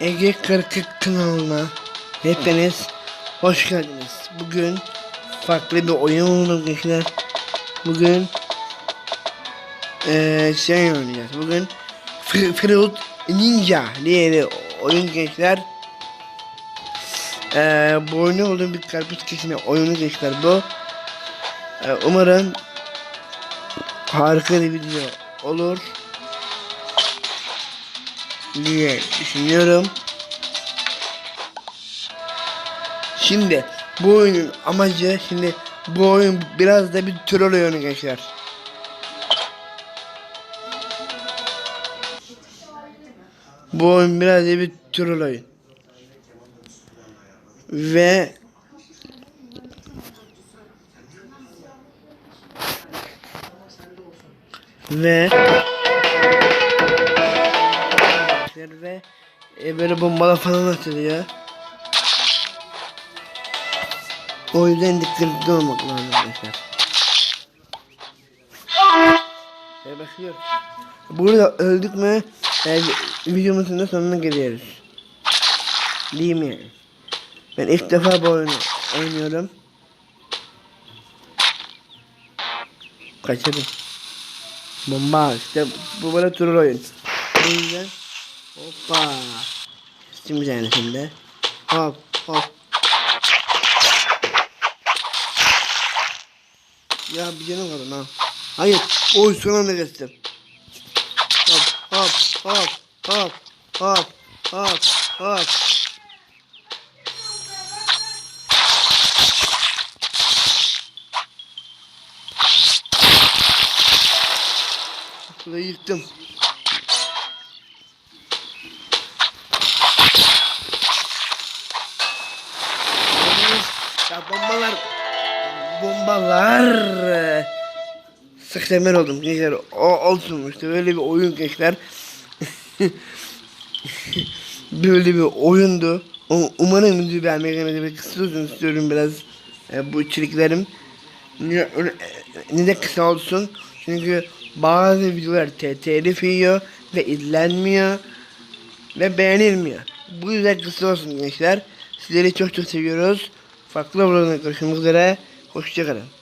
Ege 40 kanalına hepiniz hoş geldiniz. Bugün farklı bir oyun buldum gençler. Bugün eee şey oynayacağız. Bugün Fr- Fruit Ninja diye bir oyun gençler. Eee bu oyunu buldum bir karpuz kesme oyunu gençler bu. Eee, umarım harika bir video olur diye düşünüyorum. Şimdi bu oyunun amacı şimdi bu oyun biraz da bir troll oyunu gençler. Bu oyun biraz da bir troll oyun. Ve ve ve e, böyle bombalar falan atılıyor. O yüzden dikkatli olmak lazım arkadaşlar. E bakıyor. Burada öldük mü e, videomuzun da sonuna geliyoruz. Değil mi yani? Ben ilk defa bu oyunu oynuyorum. Kaçırdım. Bomba işte bu böyle troll oyun. O yüzden hoppa. Bir tanesinde. Hop hop. Ya bir canım kaldı ha. Hayır. Oy son anda kestim. Hop hop hop hop hop hop hop. Burayı yıktım. Ya bombalar bombalar. Sıksemer oldum. Gençler o olsun işte. Böyle bir oyun gençler. Böyle bir oyundu. U- umarım videoyu beğenmeyi ve kısa olsun istiyorum biraz e, bu içeriklerim. Ne, ne de kısa olsun? Çünkü bazı videolar te- telif yiyor ve izlenmiyor ve beğenilmiyor. Bu yüzden kısa olsun gençler. Sizleri çok çok seviyoruz. Farklı videolarda görüşmek üzere. Hoşçakalın.